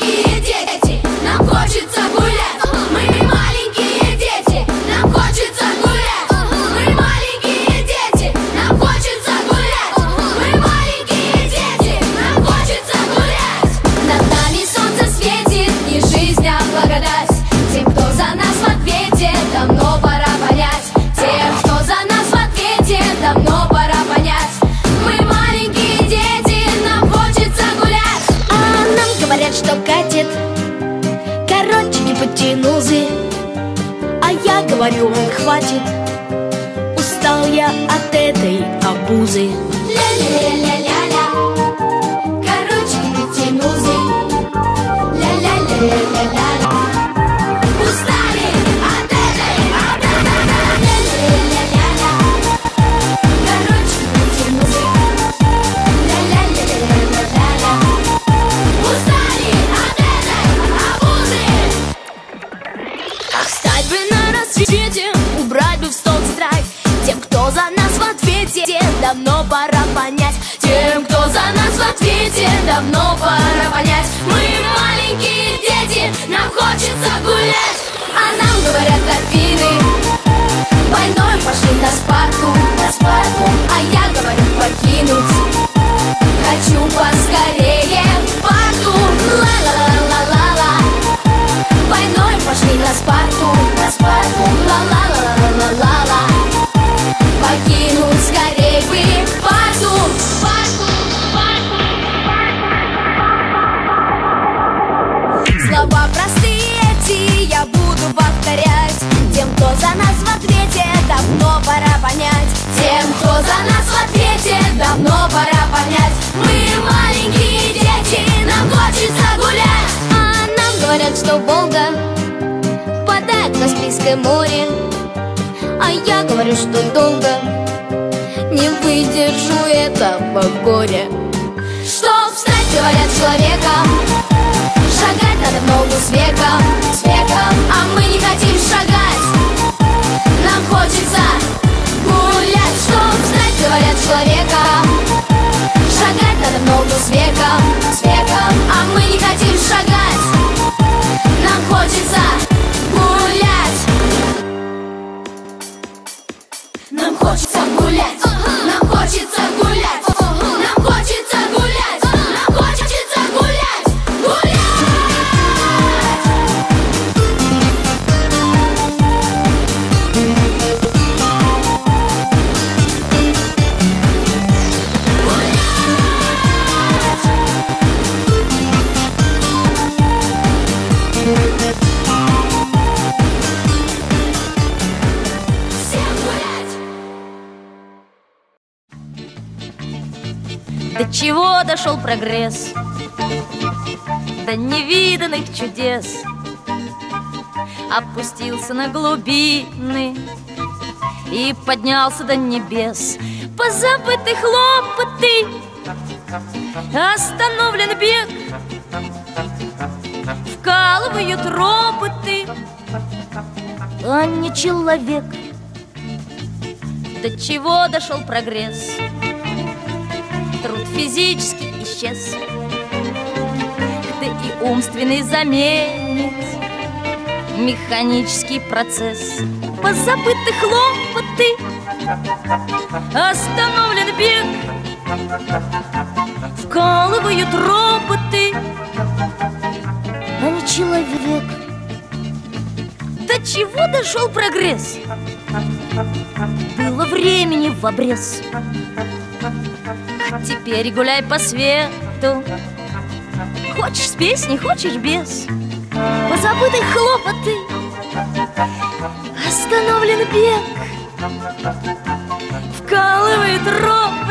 маленькие дети, нам хочется гулять. Говорю, хватит Устал я от этой обузы давно пора понять Каспийское море А я говорю, что долго Не выдержу этого горя. Чтоб стать, говорят, человеком Шагать надо в ногу с веком, с веком. А мы не хотим шагать Нам хочется гулять. Чтоб стать, говорят, человеком Шагать надо в ногу с веком, с веком чего дошел прогресс? До невиданных чудес. Опустился на глубины И поднялся до небес. Позабыты хлопоты Остановлен бег. Вкалывают роботы. А не человек. До чего дошел прогресс? Труд физически исчез. Да и умственный заменит Механический процесс. Позабыты хлопоты Остановлен бег. Вкалывают роботы. А не человек. До чего дошел прогресс? Было времени в обрез Теперь гуляй по свету. Хочешь с песней, хочешь без. Позабыты хлопоты. Остановлен бег. Вкалывает роботы